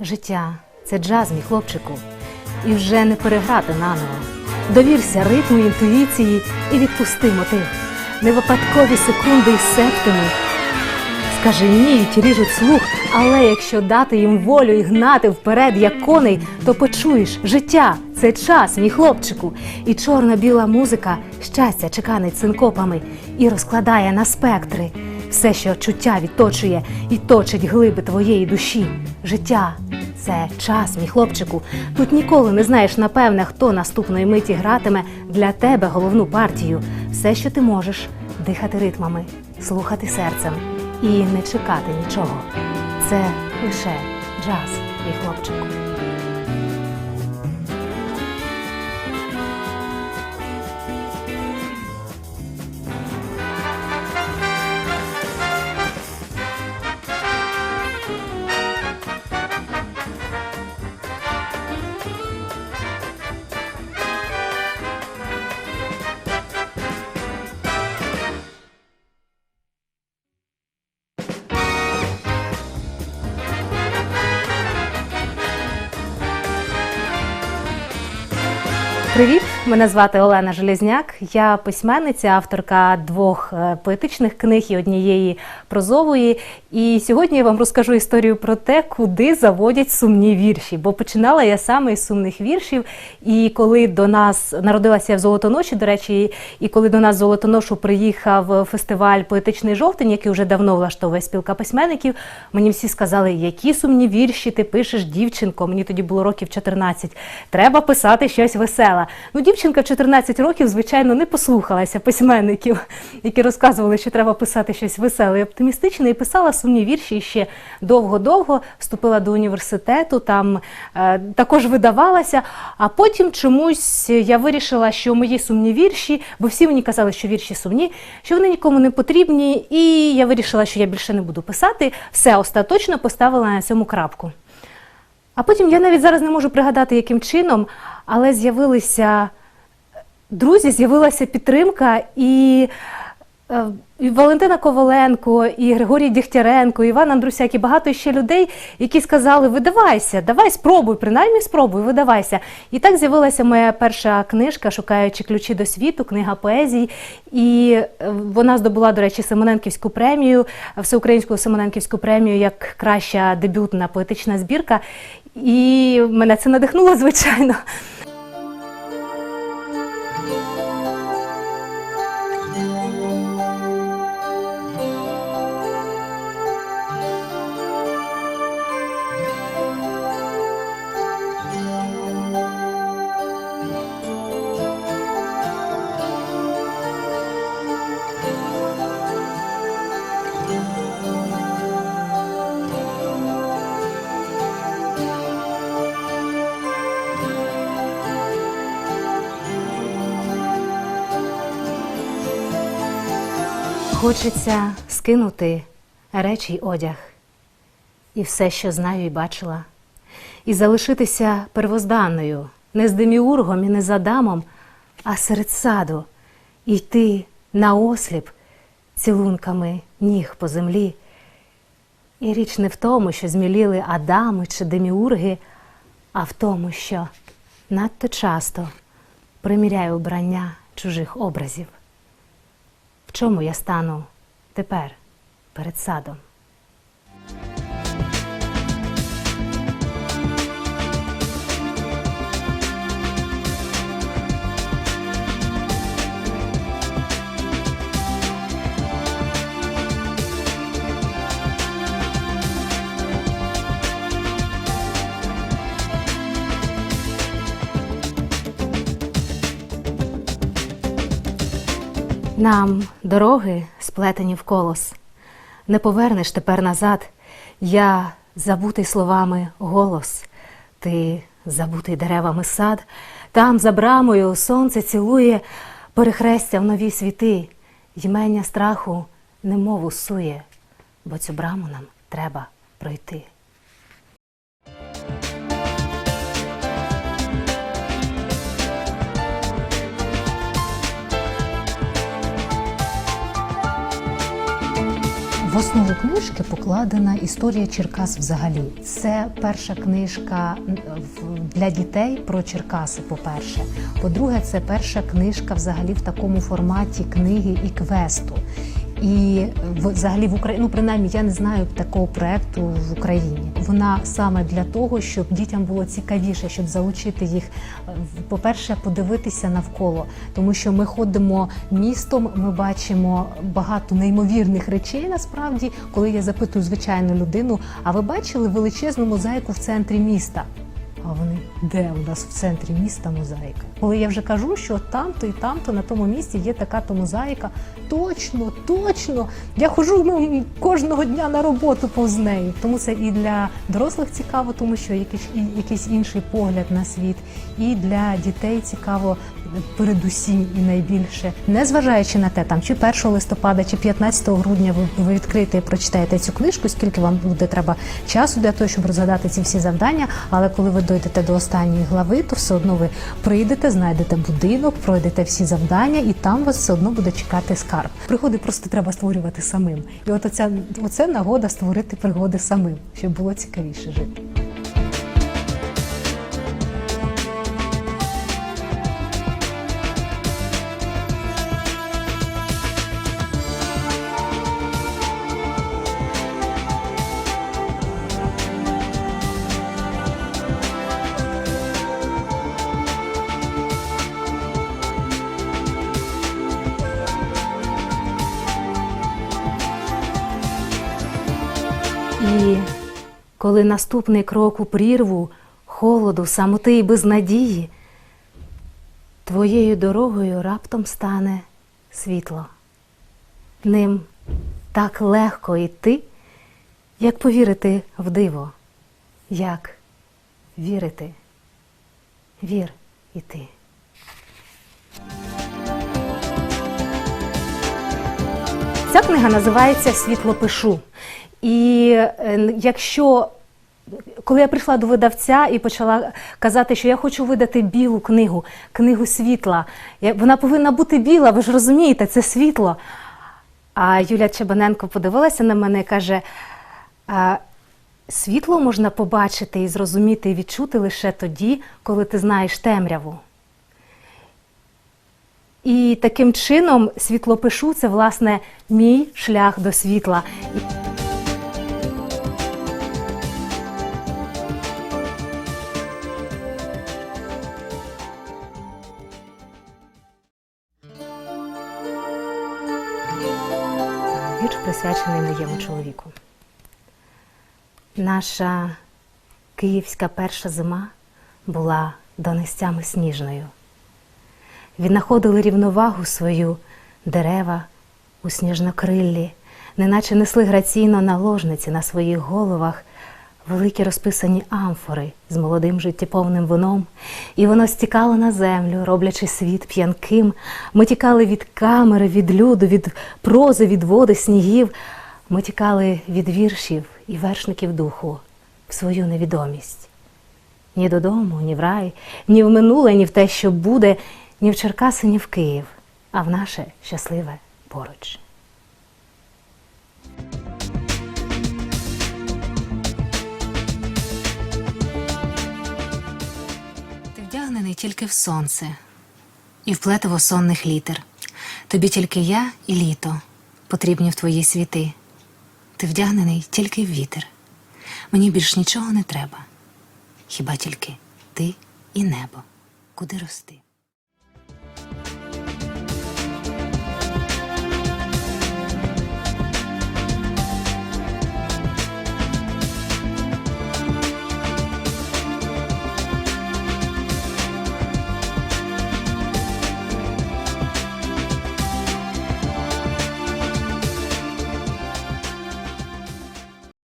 Життя це джаз, мій хлопчику, і вже не переграти наново. Довірся ритму інтуїції і відпусти мотив. Не випадкові секунди із септими. Скажи ні, ті ріжуть слух, але якщо дати їм волю і гнати вперед, як коней, то почуєш життя це час, мій хлопчику. І чорно-біла музика щастя чеканить синкопами і розкладає на спектри все, що чуття відточує і точить глиби твоєї душі. Життя це час, мій хлопчику. Тут ніколи не знаєш, напевне, хто наступної миті гратиме для тебе головну партію. Все, що ти можеш, дихати ритмами, слухати серцем і не чекати нічого. Це лише джаз, мій хлопчику. Привіт! Мене звати Олена Железняк. Я письменниця, авторка двох е, поетичних книг і однієї прозової. І сьогодні я вам розкажу історію про те, куди заводять сумні вірші. Бо починала я саме із сумних віршів. І коли до нас народилася в Золотоноші, до речі, і коли до нас з Золотоношу приїхав фестиваль Поетичний жовтень, який вже давно влаштовує спілка письменників, мені всі сказали, які сумні вірші ти пишеш, дівчинко. Мені тоді було років 14. Треба писати щось веселе. Ну, дівчинка в 14 років, звичайно, не послухалася письменників, які розказували, що треба писати щось веселе і оптимістичне, і писала сумні вірші ще довго-довго. Вступила до університету, там е, також видавалася. А потім чомусь я вирішила, що мої сумні вірші, бо всі мені казали, що вірші сумні, що вони нікому не потрібні, і я вирішила, що я більше не буду писати. Все остаточно поставила на цьому крапку. А потім я навіть зараз не можу пригадати, яким чином, але з'явилися друзі, з'явилася підтримка і. е, І Валентина Коваленко, і Григорій Дігтяренко, і Іван Андрусяк, і багато ще людей, які сказали: видавайся, давай спробуй, принаймні спробуй, видавайся. І так з'явилася моя перша книжка, шукаючи ключі до світу, книга поезій. І е, вона здобула, до речі, Симоненківську премію, всеукраїнську Симоненківську премію як краща дебютна поетична збірка. І мене це надихнуло, звичайно. Хочеться скинути речі й одяг, і все, що знаю і бачила, і залишитися первозданною, не з деміургом і не з Адамом, а серед саду, і йти наосліп цілунками ніг по землі. І річ не в тому, що зміліли Адами чи деміурги, а в тому, що надто часто приміряю обрання чужих образів. В чому я стану тепер перед садом? Нам дороги сплетені в колос. Не повернеш тепер назад. Я забутий словами голос, ти забутий деревами сад. Там за брамою сонце цілує перехрестя в нові світи. Ймення страху немов сує, бо цю браму нам треба пройти. В основу книжки покладена історія Черкас взагалі. Це перша книжка для дітей про Черкаси. По-перше, по-друге, це перша книжка взагалі в такому форматі книги і квесту. І взагалі в Україні, ну принаймні, я не знаю такого проекту в Україні. Вона саме для того, щоб дітям було цікавіше, щоб залучити їх. е, По-перше, подивитися навколо, тому що ми ходимо містом, ми бачимо багато неймовірних речей. Насправді, коли я запитую звичайну людину, а ви бачили величезну мозаїку в центрі міста? А вони де у нас в центрі міста мозаїка? Коли я вже кажу, що там-то і там-то на тому місці є така то мозаїка. Точно, точно. Я ходжу ну, кожного дня на роботу повз неї. Тому це і для дорослих цікаво, тому що якийсь, якийсь інший погляд на світ, і для дітей цікаво передусім і найбільше. Незважаючи на те, там чи 1 листопада, чи 15 грудня ви, відкриєте і прочитаєте цю книжку, скільки вам буде треба часу для того, щоб розгадати ці всі завдання. Але коли ви дойдете до останньої глави, то все одно ви прийдете, знайдете будинок, пройдете всі завдання, і там вас все одно буде чекати скарб. Пригоди просто треба створювати самим. І от оця оце нагода створити пригоди самим, щоб було цікавіше жити. І коли наступний крок у прірву, холоду, самоти і безнадії, твоєю дорогою раптом стане світло. Ним так легко йти, як повірити в диво, як вірити, вір іти. Ця книга називається Світло пишу. І е, якщо коли я прийшла до видавця і почала казати, що я хочу видати білу книгу, книгу світла, вона повинна бути біла, ви ж розумієте, це світло. А Юля Чебаненко подивилася на мене і каже: світло можна побачити і зрозуміти і відчути лише тоді, коли ти знаєш темряву. І таким чином світлопишу це власне мій шлях до світла. Присвячений моєму чоловіку. Наша київська перша зима була донестями сніжною. Віднаходили рівновагу свою дерева у сніжнокриллі, неначе несли граційно наложниці на своїх головах великі розписані амфори з молодим життєповним вином, і воно стікало на землю, роблячи світ п'янким. Ми тікали від камери, від люду, від прози, від води, снігів. Ми тікали від віршів і вершників духу в свою невідомість. Ні додому, ні в рай, ні в минуле, ні в те, що буде, ні в Черкаси, ні в Київ, а в наше щасливе поруч. Ти вдягнений тільки в сонце і в плетиво сонних літер. Тобі тільки я і літо потрібні в твої світи. Ти вдягнений тільки в вітер. Мені більш нічого не треба. Хіба тільки ти і небо, куди рости.